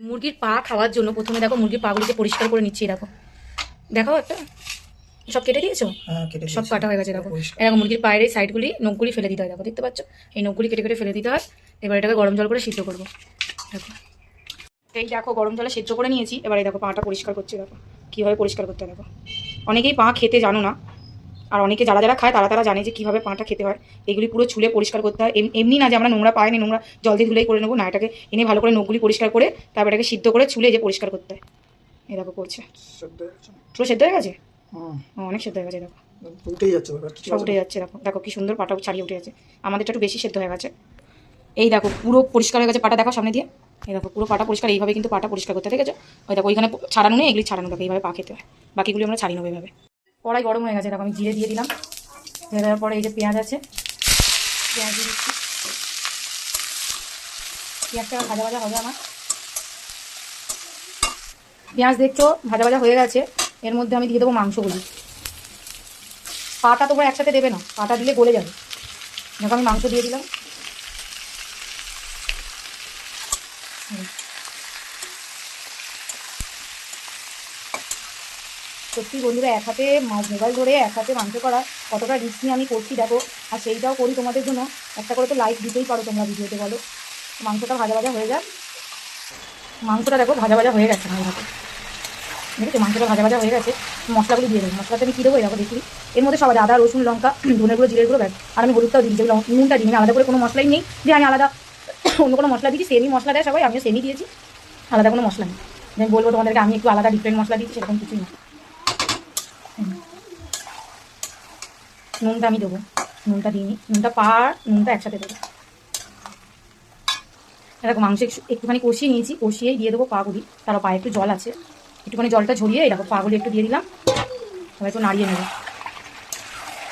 মুরগির পা খাওয়ার জন্য প্রথমে দেখো মুরগির পাগুলিকে পরিষ্কার করে নিচ্ছি দেখো। দেখো একটা। সব কেটে দিয়েছ? হ্যাঁ কেটে সব কাটা হয়ে গেছে দেখো। এরকম মুরগির পায়ের এই সাইডগুলি নখগুলি ফেলে দিতে হয় দেখো দেখতে পাচ্ছ? এই নখগুলি কেটে কেটে ফেলে দিতে হয়। এবার এটাকে গরম জল করে সিদ্ধ করব। দেখো। এই দেখো গরম জলে সিদ্ধ করে নিয়েছি। এবার এই দেখো পাটা পরিষ্কার করছি দেখো। কীভাবে পরিষ্কার করতে দেখো। অনেকেই পা খেতে জানো না আর অনেকে যারা যারা খায় তারা তারা জানে যে কীভাবে পাটা খেতে হয়। এগুলি পুরো ছুলে পরিষ্কার করতে হয়। এম- এমনি না যে আমরা নোংরা পায় নি নোংরা জল দিয়ে ধুলেই করে নেব না এটাকে এনে ভালো করে নখগুলি পরিষ্কার করে তারপর এটাকে সিদ্ধ করে ছুলে যে পরিষ্কার করতে হয়। দেখো করছে। পুরো সেদ্ধ হয়ে গেছে? অনেক সেদ্ধ হয়ে গেছে দেখো। উল্টেই যাচ্ছে সব উঠে যাচ্ছে দেখো। দেখো কি সুন্দর পাটা ছাড়িয়ে উঠে যাচ্ছে আমাদেরটা একটু বেশি সেদ্ধ হয়ে গেছে। এই দেখো পুরো পরিষ্কার হয়ে গেছে পাটা দেখো সামনে দিয়ে। এই দেখো পুরো পাটা পরিষ্কার এইভাবে কিন্তু পাটা পরিষ্কার করতে হয়, ঠিক আছে? ওই দেখো ওইখানে ছাড়ানো নেই এগুলি ছাড়ানো দেখো এইভাবে পা খেতে হয়। বাকিগুলি আমরা ছাড়িয়ে নেব এইভাবে। কড়াই গরম হয়ে গেছে দেখো আমি জিরে দিয়ে দিলাম। দিয়ে দেওয়ার পরে এই যে পেঁয়াজ আছে, পেঁয়াজ দিয়ে দিচ্ছি। পেঁয়াজটা ভাজা ভাজা হবে আমার। পেঁয়াজ দেখছ, ভাজা ভাজা হয়ে গেছে, এর মধ্যে আমি দিয়ে দেবো মাংসগুলি পাটা তোমরা একসাথে দেবে না, পাটা দিলে গলে যাবে। দেখো আমি মাংস দিয়ে দিলাম। সত্যি বন্ধুরা, এক হাতে মোবাইল ধরে, এক হাতে মাংস করা, কতটা রিস্ক নিয়ে আমি করছি দেখো। আর সেইটাও করি তোমাদের জন্য। একটা করে তো লাইক দিতেই পারো তোমরা ভিডিওতে বলো। মাংসটা ভাজা ভাজা হয়ে যাক। মাংসটা দেখো ভাজা ভাজা হয়ে গেছে আমার হাতে দেখেছ? মাংসটা ভাজা ভাজা হয়ে গেছে। মশলাগুলি দিয়ে দেবো। মশলাতে আমি কী দেবো এই দেখো এর মধ্যে সবাই আদা, রসুন, লঙ্কা গুঁড়ো জিরের গুঁড়ো ব্যাস। আর আমি হলুদটাও দিই যেগুলো নুনটা দিই আলাদা করে কোনো মশলাই নেই। যে আমি আলাদা অন্য কোনো মশলা দিচ্ছি সেমই মশলা দেয় সবাই। আমিও সেমই দিয়েছি। আলাদা কোনো মশলা নেই। আমি বলব তোমাদেরকে, আমি একটু আলাদা ডিফারেন্ট মশলা দিচ্ছি, সেরকম কিছুই না। নুনটা আমি দেবো। নুনটা দিইনি। নুনটা পা নুনটা একসাথে দেবো। এরকম মাংস একটু- একটুখানি কষিয়ে নিয়েছি। কষিয়েই দিয়ে দেবো পাগুলি। তারও পায়ে একটু জল আছে। একটুখানি জলটা ঝরিয়ে এরকম পাগুলি একটু দিয়ে দিলাম। এবার একটু নাড়িয়ে নেব।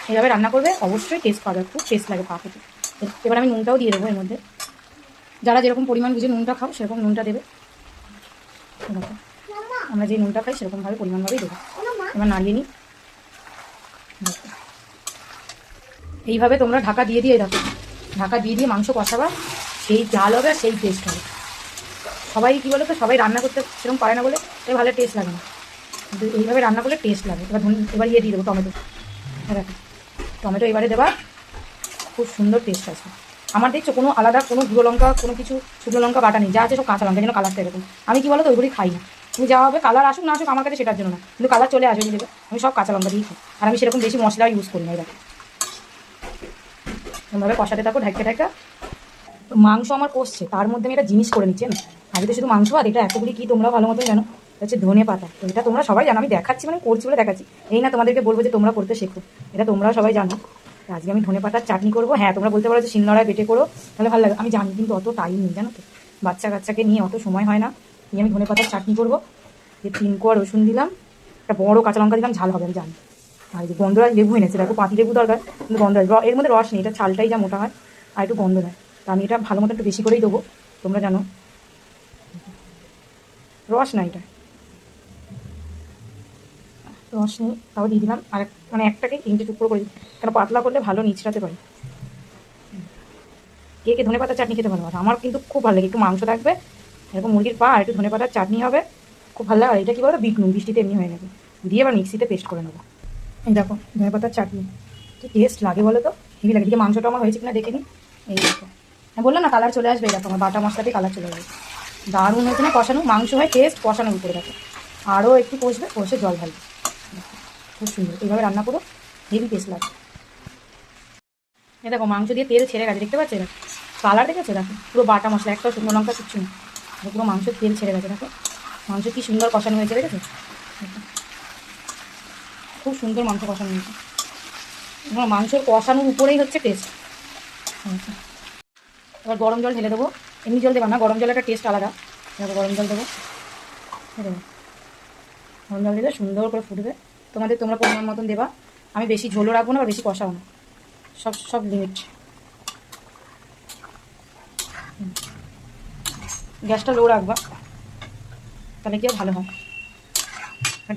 এইভাবে রান্না করবে, অবশ্যই টেস্ট পাবে খুব টেস্ট লাগে পা খেতে। এবার আমি নুনটাও দিয়ে দেবো এর মধ্যে। যারা যেরকম পরিমাণ বুঝে নুনটা খাও, সেরকম নুনটা দেবে। আমরা যে নুনটা খাই, সেরকমভাবে পরিমাণভাবেই দেবো। এবার নাড়িয়ে নিই। এইভাবে তোমরা ঢাকা দিয়ে দিয়ে দেখো। ঢাকা দিয়ে দিয়ে মাংস কষাবা, সেই জাল হবে আর সেই টেস্ট হবে। সবাই কী বলো তো সবাই রান্না করতে সেরকম পারে না বলে, তাই ভালো টেস্ট লাগে না। কিন্তু এইভাবে রান্না করলে টেস্ট লাগে। এবার এবার ইয়ে দিয়ে দেবো টমেটো। হ্যাঁ টমেটো এবারে দেবা, খুব সুন্দর টেস্ট আছে। আমার দেখছ, কোনো আলাদা, কোনো গুঁড়ো লঙ্কা, কোনো কিছু শুকনো লঙ্কা বাটা নেই। যা আছে সব কাঁচা লঙ্কা, যেন কালারটা এরকম। আমি কি বলো তো ওইগুলি খাই না। তুমি যা হবে কালার আসুক না আসুক, আমার কাছে সেটার জন্য না। কিন্তু কালার চলে আসবে আমি সব কাঁচা লঙ্কা দিয়ে খাই। আর আমি সেরকম বেশি মশলা ইউজ করি না, এই এভাবে কষাতে থাকো ঢাকা ঢাকা মাংস আমার কষছে, তার মধ্যে আমি একটা জিনিস করে নিচ্ছি না আগে তো শুধু মাংস আর এটা, এতগুলি কি তোমরা ভালো মতন জানো? হচ্ছে ধনে পাতা এটা তোমরা সবাই জানো, আমি দেখাচ্ছি মানে করছি বলে দেখাচ্ছি। এই না তোমাদেরকে বলব যে তোমরা করতে শেখো, এটা তোমরাও সবাই জানো। আজকে আমি ধনে পাতার চাটনি করব। হ্যাঁ তোমরা বলতে পারো যে শিলনোড়ায় বেটে করো, তাহলে ভালো লাগে। আমি জানি কিন্তু অত টাইম নেই, জানো তো। বাচ্চা কাচ্চাকে নিয়ে অত সময় হয় না। নিয়ে আমি ধনে পাতার চাটনি করব। যে তিন কোয়া রসুন দিলাম, একটা বড় কাঁচা লঙ্কা দিলাম, ঝাল হবে, আমি জানি। আর যে গন্ধরাজ লেবু এনেছে, দেখো পাতি লেবু দরকার, কিন্তু গন্ধরাজ, র- এর মধ্যে রস নেই, এটা ছালটাই যা মোটা হয়, আর একটু গন্ধ দেয়। তো আমি এটা ভালো মতো একটু বেশি করেই দেবো, তোমরা জানো। রস না এটা। রস নেই, তাও দিয়ে দিলাম, আর মানে একটাকে তিনটে টুকরো করে কারণ পাতলা করলে ভালো নিচড়াতে পারি। কে কে ধনে পাতার চাটনি খেতে ভালোবাসে? আমার কিন্তু খুব ভালো লাগে, একটু মাংস থাকবে, এরকম মুরগির পা, আর একটু ধনে পাতার চাটনি হবে, খুব ভালো লাগে, আর এটা কি বলো বিট নুন বৃষ্টিতে এমনি হয়ে যাবে। দিয়ে আবার মিক্সিতে পেস্ট করে নেব। দেখো, ধনে পাতার চাটনি। কি টেস্ট লাগে বলো তো? হেভি লাগে। দিকে মাংসটা আমার হয়েছে কিনা দেখে নিই এই দেখো। হ্যাঁ বললাম না কালার চলে আসবে দেখো, আমার বাটা মশলাতে কালার চলে আসবে। দারুণ হয়েছে না? কষানো, মাংস হয় টেস্ট কষানোর উপরে দেখো। আরও একটু কষবে, কষে জল ঢালবে। খুব সুন্দর। এইভাবে রান্না করো, হেভি টেস্ট লাগে। এ দেখো, মাংস দিয়ে তেল ছেড়ে গেছে, দেখতে পাচ্ছ? দেখো কালার দেখেছ? দেখো, পুরো বাটা মশলা একটা শুকনো লঙ্কা, কিচ্ছু না পুরো মাংস তেল ছেড়ে গেছে, দেখো। মাংস কি সুন্দর কষানো হয়েছে, দেখেছ? দেখো। খুব সুন্দর মাংস কষানো হয়েছে। এবার মাংসের কষানোর উপরেই হচ্ছে টেস্ট এবার গরম জল ঢেলে দেবো। এমনি জল দেবো না, গরম জলের একটা টেস্ট আলাদা। দেখো গরম জল দেবো। গরম জল দিলে সুন্দর করে ফুটবে। তোমাদের তোমরা পরিমাণ মতন দেবা। আমি বেশি ঝোলও রাখব না বা বেশি কষাও না। সব সব লিমিট গ্যাসটা লো রাখবা। তাহলে কি ভালো হয়?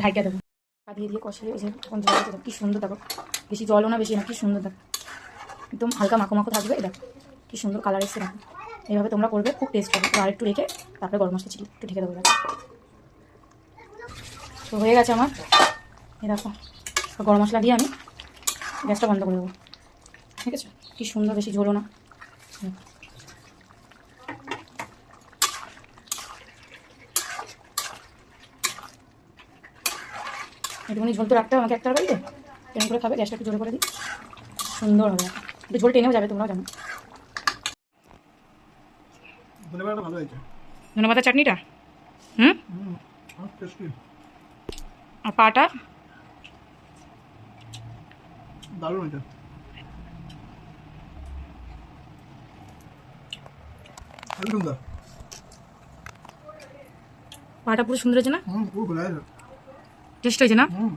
ঢাইকা দেবো। পা দিয়ে কষিয়ে জল আছে দেখো, কি সুন্দর দেখো। বেশি জলও না বেশি না কি সুন্দর দেখো। একদম হালকা মাখো মাখো থাকবে দেখো। কি সুন্দর কালার এসছে দেখো। এইভাবে তোমরা করবে খুব টেস্ট হবে। আর একটু রেখে তারপরে গরম মশলা চিলি একটু ঢেকে দেবো। তো হয়ে গেছে আমার। এই দেখো গরম মশলা দিয়ে আমি গ্যাসটা বন্ধ করে দেবো। ঠিক আছে? কি সুন্দর বেশি ঝোলো না। একটুখানি ঝোল তো রাখতে হবে আমাকে একটা বাড়িতে? ট্রেন করে খাবে? গ্যাসটা একটু জোরে করে দিই। সুন্দর হবে। একটু ঝোল টেনেও যাবে তোমরাও জানো। ধনেপাতাটা ভালো হয়েছে। ধনে পাতা চাটনিটা? হুম? আর পাটা? দারুণ পাটা পুরো সুন্দর হয়েছে না? হুম হয়েছে টেস্ট হয়েছে না হুম